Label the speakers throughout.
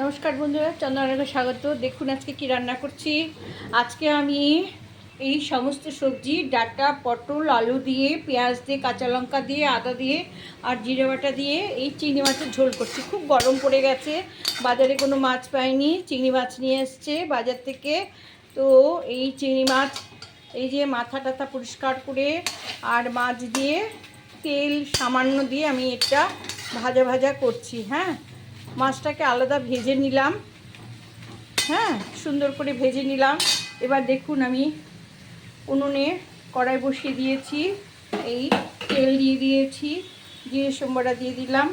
Speaker 1: নমস্কার বন্ধুরা চন্দ্রনগর স্বাগত। দেখুন আজকে কি রান্না করছি। আজকে আমি এই সমস্ত সবজি, ডাটা, পটল, আলু দিয়ে, পেঁয়াজ দিয়ে, কাঁচা লঙ্কা দিয়ে, আদা দিয়ে আর জিরে বাটা দিয়ে এই চিংড়ি মাছের ঝোল করছি। খুব গরম পড়ে গেছে, বাজারে কোনো মাছ পাইনি, চিংড়ি মাছ নিয়ে এসছে বাজার থেকে। তো এই চিংড়ি মাছ, এই যে মাথা টাথা পরিষ্কার করে আর মাছ দিয়ে তেল সামান্য দিয়ে আমি এটা ভাজা ভাজা করছি হ্যাঁ? মাছটাকে আলাদা ভেজে নিলাম। হ্যাঁ সুন্দর করে ভেজে নিলাম। এবার দেখুন আমি উনুনে কড়াই বসিয়ে দিয়েছি, এই তেল দিয়ে দিয়েছি জিরে সোমবারা দিয়ে দিলাম,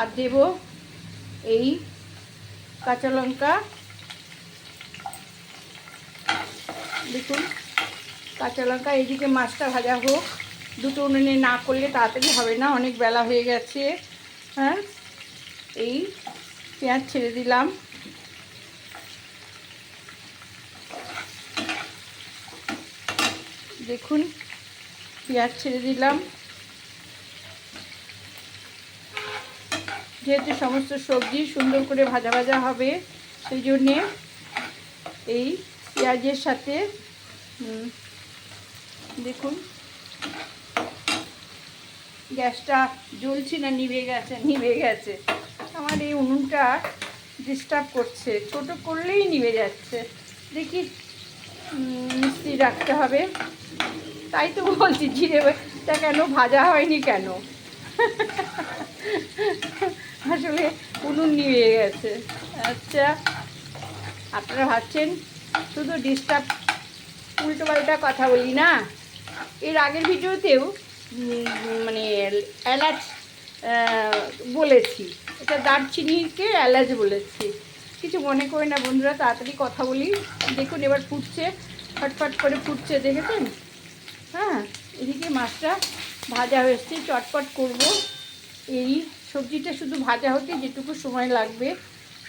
Speaker 1: আর দেব এই কাঁচা লঙ্কা। দেখুন, কাঁচা লঙ্কা, এইদিকে মাছটা ভাজা হোক। দুটো উনুনে না করলে তাড়াতাড়ি হবে না, অনেক বেলা হয়ে গেছে। হ্যাঁ এই পেঁয়াজ ছেড়ে দিলাম। দেখুন, পেঁয়াজ ছেড়ে দিলাম। যেহেতু সমস্ত সবজি সুন্দর করে ভাজা ভাজা হবে, সেই জন্যে এই পেঁয়াজের সাথে দেখুন, গ্যাসটা জ্বলছে না নিভে গেছে নিভে গেছে। আমার এই উনুনটা ডিস্টার্ব করছে। ছোট করলেই নিভে যাচ্ছে। দেখি মিস্ত্রি রাখতে হবে। তাই তো বলছি জিরেটা কেন ভাজা হয়নি কেন? আসলে উনুন নিভে গেছে। আচ্ছা আপনারা ভাবছেন শুধু ডিস্টার্ব উল্টো পাল্টা কথা বলি না? এর আগের ভিডিওতেও মানে আহ, বলেছি। এটা দারচিনিকে এলাচ বলেছি। কিছু মনে করে না বন্ধুরা, তাড়াতাড়ি কথা বলি। দেখুন, এবার ফুটছে, ফটফট করে ফুটছে, দেখেছেন? হ্যাঁ এদিকে মাছটা ভাজা হয়েছে চটপট করব। এই সবজিটা শুধু ভাজা হতে যেটুকু সময় লাগবে।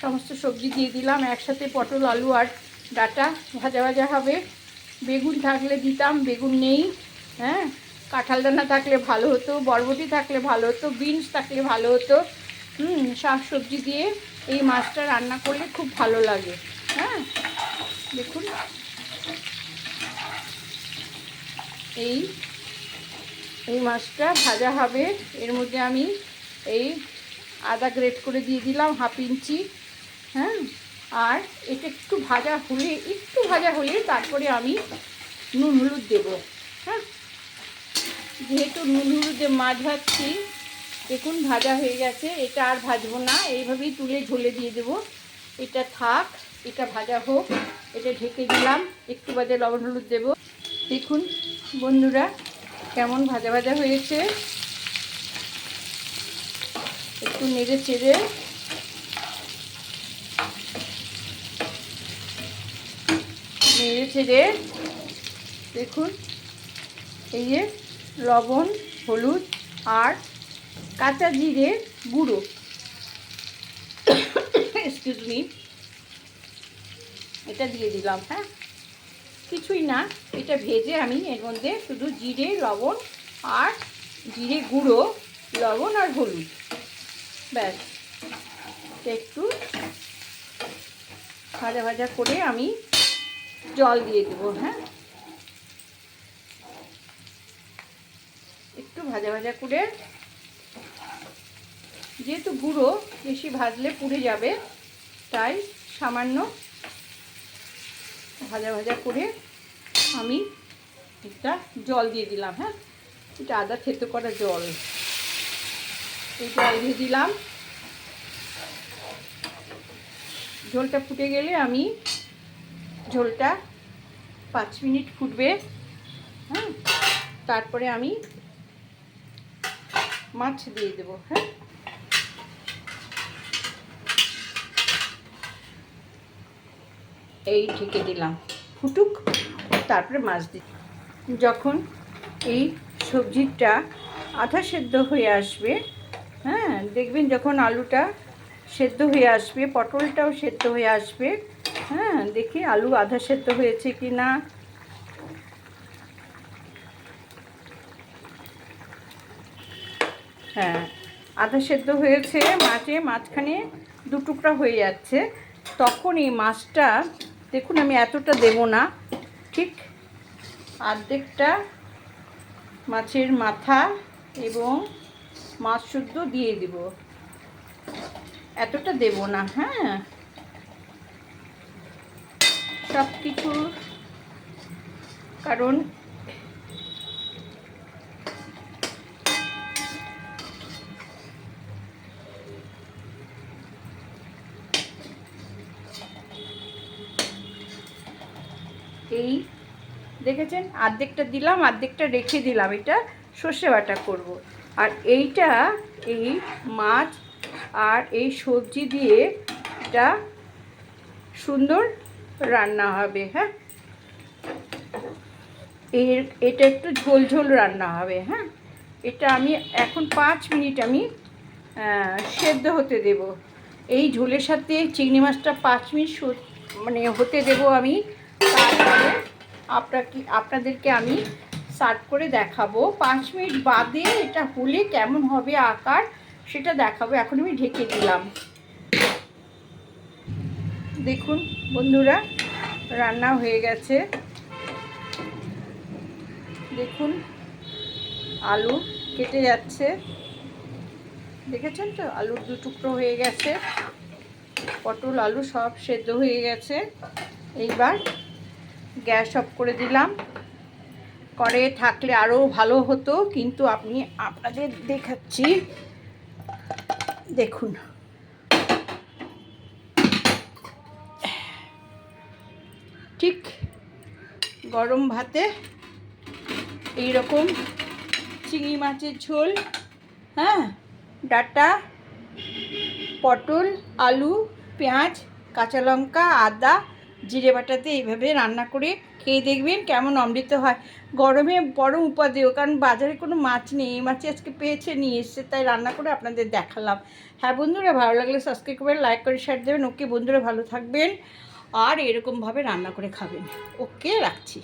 Speaker 1: সমস্ত সবজি দিয়ে দিলাম, একসাথে পটল, আলু আর ডাটা ভাজা ভাজা হবে। বেগুন থাকলে দিতাম, বেগুন নেই হ্যাঁ? কাঁঠাল দানা থাকলে ভালো হতো, বরবটি থাকলে ভালো হতো, বিনস থাকলে ভালো হতো। হুম শাক সবজি দিয়ে এই মাছটা রান্না করলে খুব ভালো লাগে। হ্যাঁ দেখুন। এই এই মাছটা ভাজা হবে। এর মধ্যে আমি এই আদা গ্রেট করে দিয়ে দিলাম হাফ ইঞ্চি। হ্যাঁ আর এটা একটু ভাজা হলে, একটু ভাজা হলে তারপরে আমি নুন হলুদ দেবো। হ্যাঁ যেহেতু নুন হলুদ মাছ ভাজছি দেখুন, ভাজা হয়ে গেছে। এটা আর ভাজবো না, এইভাবেই তুলে ঝোলে দিয়ে দেবো। এটা থাক, এটা ভাজা হোক, এটা ঢেকে দিলাম, একটু বাদে লবণ হলুদ দেবো। দেখুন, বন্ধুরা, কেমন ভাজা ভাজা হয়েছে। একটু নেড়ে চেড়ে। নেড়ে চেড়ে, দেখুন, এই যে লবণ, হলুদ আর কাঁচা জিরে গুঁড়ো। এক্সকিউজ মি এটা দিয়ে দিলাম হ্যাঁ? কিছুই না, এটা ভেজে আমি এর মধ্যে শুধু জিরে, লবণ আর জিরে গুঁড়ো, লবণ আর হলুদ। ব্যাস। একটু ভাজা ভাজা করে আমি জল দিয়ে দেবো হ্যাঁ? একটু ভাজা ভাজা করে যেহেতু গুঁড়ো, বেশি ভাজলে পুড়ে যাবে, তাই সামান্য ভাজা ভাজা করে আমি একটা জল দিয়ে দিলাম হ্যাঁ? এটা আদা থেতো করা জল। এই জল দিয়ে দিলাম। ঝোলটা ফুটে গেলে আমি ঝোলটা পাঁচ মিনিট ফুটবে হ্যাঁ? তারপরে আমি মাছ দিয়ে দেবো হ্যাঁ? এই ঢেকে দিলাম। ফুটুক, তারপরে মাছ দিই। যখন এই সবজিটা আধা সেদ্ধ হয়ে আসবে হ্যাঁ দেখবেন যখন আলুটা সেদ্ধ হয়ে আসবে, পটলটাও সেদ্ধ হয়ে আসবে হ্যাঁ দেখি আলু আধা সেদ্ধ হয়েছে কি না। হ্যাঁ আধা সেদ্ধ হয়েছে মাঝে, মাঝখানে দু টুকরা হয়ে যাচ্ছে। তখন এই মাছটা দেখুন, আমি এতটা দেব না। ঠিক অর্ধেকটা মাছের মাথা এবং মাছ শুদ্ধ দিয়ে দিব। এতটা দেব না হ্যাঁ? সব কিছু কারণ এই দেখেছেন? অর্ধেকটা দিলাম অর্ধেকটা রেখে দিলাম। এটা সর্ষে বাটা করব। আর এইটা, এই মাছ আর এই সবজি দিয়ে এটা সুন্দর রান্না হবে হ্যাঁ? এর, এটা একটু ঝোল ঝোল রান্না হবে হ্যাঁ? এটা আমি এখন পাঁচ মিনিট আমি সেদ্ধ হতে দেব। এই ঝোলের সাথে চিংড়ি মাছটা পাঁচ মিনিট মানে হতে দেব আমি। আপনাকে আপনাদেরকে আমি সার্ভ করে দেখাবো। পাঁচ মিনিট বাদে এটা হলে কেমন হবে আকার, সেটা দেখাবো। এখন আমি ঢেকে দিলাম। দেখুন বন্ধুরা, রান্না হয়ে গেছে। দেখুন, আলু কেটে যাচ্ছে। দেখেছেন তো? আলুর দু টুকরো হয়ে গেছে। পটল, আলু সব সেদ্ধ হয়ে গেছে। এইবার গ্যাস অফ করে দিলাম। করে থাকলে আরও ভালো হতো, কিন্তু আপনি আপনাদের দেখাচ্ছি। দেখুন। ঠিক গরম ভাতে এই রকম চিংড়ি মাছের ঝোল হ্যাঁ? ডাটা, পটল, আলু, পেঁয়াজ, কাঁচা লঙ্কা, আদা জিরে বাটাতে এইভাবে রান্না করে খেয়ে দেখবেন কেমন অমৃত হয়। গরমে বড় উপাদেয় কারণ বাজারে কোনো মাছ নেই, এই মাছই আজকে পেয়েছে, নিয়ে এসছে, তাই রান্না করে আপনাদের দেখালাম। হ্যাঁ বন্ধুরা, ভালো লাগলে সাবস্ক্রাইব করবেন লাইক করে শেয়ার দেবেন। ওকে বন্ধুরা, ভালো থাকবেন। আর এরকমভাবে রান্না করে খাবেন। ওকে রাখছি।